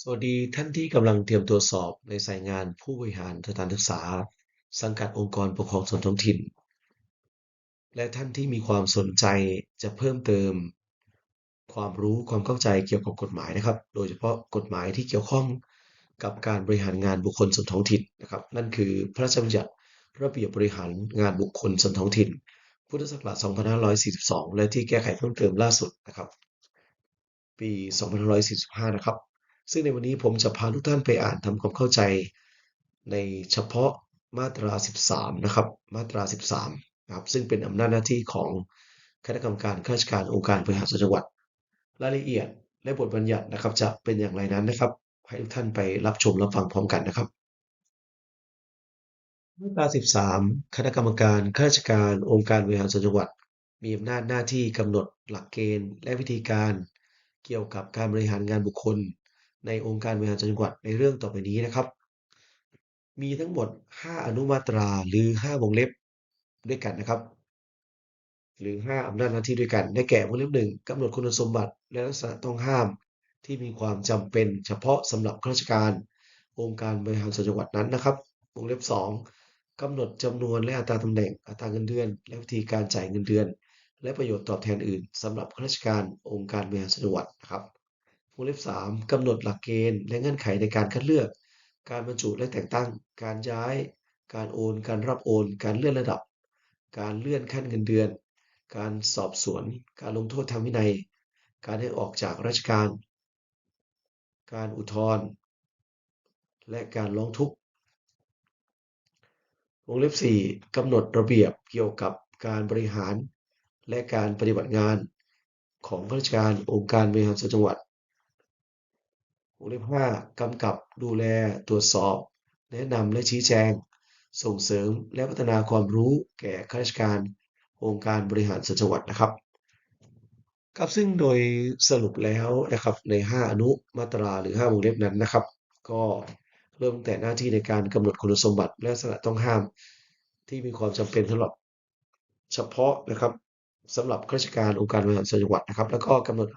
สวัสดีท่านที่กำลังเตรียมตัวสอบในสายงานผู้บริหารสถานศึกษา สังกัดองค์กรปกครองส่วนท้องถิ่น และท่านที่มีความสนใจจะเพิ่มเติม ความรู้ความเข้าใจเกี่ยวกับกฎหมายนะครับ โดยเฉพาะกฎหมายที่เกี่ยวข้องกับการบริหารงานบุคคลส่วนท้องถิ่นนะครับ นั่นคือพระราชบัญญัติระเบียบบริหารงานบุคคลส่วนท้องถิ่น พุทธศักราช 2542 และที่แก้ไขเพิ่มเติมล่าสุดนะครับ ปี 2545 นะครับ ซึ่งในวันนี้ผมจะพาทุกท่านไปอ่านทำความเข้าใจ ในเฉพาะมาตรา 13 นะครับ มาตรา 13 นะครับ ซึ่งเป็นอำนาจหน้าที่ของคณะกรรมการข้าราชการองค์การบริหารส่วนจังหวัด รายละเอียดและบทบัญญัตินะครับ จะเป็นอย่างไรนั้นนะครับ ให้ทุกท่านไปรับชมรับฟังพร้อมกันนะครับ มาตรา 13 คณะกรรมการข้าราชการองค์การบริหารส่วนจังหวัด มีอำนาจหน้าที่กำหนดหลักเกณฑ์ และวิธีการ เกี่ยวกับการบริหารงานบุคคล ในองค์การบริหารจังหวัดในเรื่องต่อไปนี้นะครับ มีทั้งหมด 5 อนุมาตราหรือ 5 วงเล็บด้วยกันนะครับ หรือ 5 อำนาจหน้าที่ด้วยกัน ได้แก่วงเล็บ1กำหนดคุณสมบัติและลักษณะต้องห้ามที่มีความจำเป็นเฉพาะสำหรับข้าราชการ องค์การบริหารส่วนจังหวัดนั้นนะครับ วงเล็บ 2กำหนดจำนวนและอัตราตำแหน่งอัตราเงินเดือน และวิธีการจ่ายเงินเดือน และประโยชน์ตอบแทนอื่นสำหรับข้าราชการองค์การบริหารส่วนจังหวัดนะครับ วงเล็บ3กำหนดหลักเกณฑ์และเงื่อนไขในการคัดเลือก การบรรจุและแต่งตั้ง การย้าย การโอน การรับโอน การเลื่อนระดับ การเลื่อนขั้นเงินเดือน การสอบสวน การลงโทษทางวินัย การให้ออกจากราชการ การอุทธรณ์และการร้องทุกข์วงเล็บ 4กำหนดระเบียบเกี่ยวกับการบริหาร และการปฏิบัติงานของข้าราชการองค์การบริหารส่วนจังหวัด วงเล็บ5กำกับดูแลตรวจสอบ แนะนำและชี้แจง ส่งเสริมและพัฒนาความรู้แก่ข้าราชการองค์การบริหารส่วนจังหวัดนะครับครับซึ่งโดยสรุปแล้วนะครับใน 5 อนุมาตราหรือ 5 วงเล็บนั้นนะครับ ก็เริ่มแต่หน้าที่ในการกำหนดคุณสมบัติและลักษณะต้องห้าม ที่มีความจำเป็นสำหรับเฉพาะนะครับสำหรับข้าราชการองค์การบริหารส่วนจังหวัดนะครับ แล้วก็กำหนด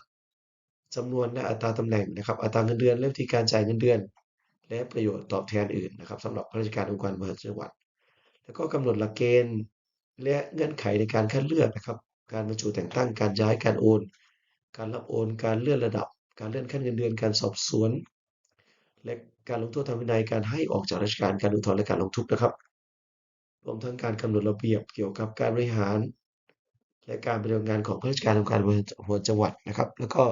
จำนวนและอัตราตำแหน่งนะครับ อัตราเงินเดือนและวิธีการจ่ายเงินเดือน และประโยชน์ตอบแทนอื่นนะครับสำหรับข้าราชการองค์กรบริหารจังหวัด แล้วก็กำหนดหลักเกณฑ์ และเงื่อนไขในการคัดเลือกนะครับ การบรรจุแต่งตั้งการย้ายการโอน การรับโอนการเลื่อนระดับ การเลื่อนขั้นเงินเดือนการสอบสวน และการลงโทษทางวินัยการให้ออกจากราชการการอุทธรณ์และการลงทุกข์นะครับรวมทั้งการกำหนดระเบียบเกี่ยวกับการบริหาร และการปฏิบัติงานของข้าราชการองค์การบริหารจังหวัดนะครับ แล้วก็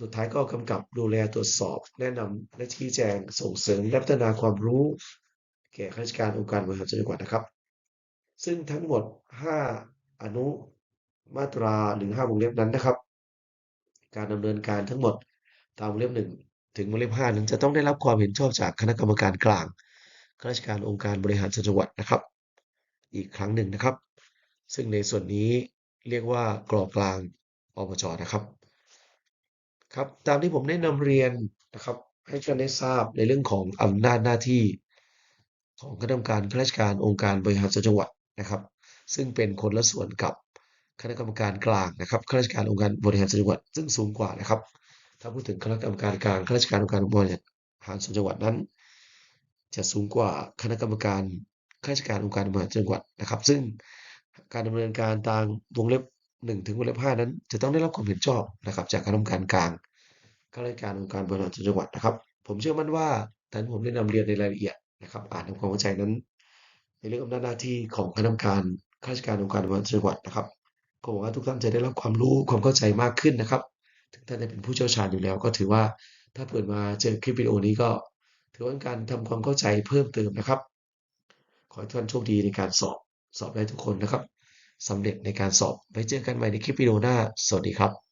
สุดท้ายก็กำกับดูแลตรวจสอบ แนะนำและชี้แจงส่งเสริมและพัฒนาความรู้ แก่ข้าราชการองค์การบริหารส่วนจังหวัดนะครับ ซึ่งทั้งหมด 5 อนุมาตราหรือ5วงเล็บนั้นนะครับ การดำเนินการทั้งหมดตามวงเล็บ 1 ถึงวงเล็บ 5 นั้นจะต้องได้รับความเห็นชอบจากคณะกรรมการกลางข้าราชการองค์การบริหารส่วนจังหวัดนะครับ อีกครั้งหนึ่งนะครับ ซึ่งในส่วนนี้เรียกว่ากรอกลางอบจนะครับ ครับตามที่ผมได้นำเรียนนะครับให้ท่านได้ทราบในเรื่องของอำนาจหน้าที่ของคณะกรรมการข้าราชการองค์การบริหารส่วนจังหวัดนะครับ ซึ่งเป็นคนละส่วนกับคณะกรรมการกลางนะครับข้าราชการองค์การบริหารส่วนจังหวัด ซึ่งสูงกว่านะครับ ถ้าพูดถึงคณะกรรมการกลางข้าราชการองค์การบริหารส่วนจังหวัดนั้น จะสูงกว่าคณะกรรมการข้าราชการองค์การบริหารจังหวัดนะครับ ซึ่งการดำเนินการตามวงเล็บ 1ถึงวงเล็บ5นั้น จะต้องได้รับความเห็นชอบนะครับจากคณะกรรมการกลางข้าราชการองค์การบริหารส่วนจังหวัดนะครับ ผมเชื่อมั่นว่าท่านผมได้นำเรียนในรายละเอียดนะครับ อ่านทำความเข้าใจนั้น ในเรื่องอำนาจหน้าที่ของคณะกรรมการข้าราชการองค์การบริหารจังหวัดนะครับก็หวังว่าทุกท่านจะได้รับความรู้ความเข้าใจมากขึ้นนะครับ ถึงท่านจะเป็นผู้เชี่ยวชาญอยู่แล้ว ก็ถือว่าถ้าเปิดมาเจอคลิปวิดีโอนี้ก็ ถือว่าเป็นการทำความเข้าใจเพิ่มเติมนะครับ ขอให้ทุกท่านโชคดีในการสอบสอบได้ทุกคนนะครับ สำเร็จในการสอบ ไว้เจอกันใหม่ในคลิปวิดีโอหน้า สวัสดีครับ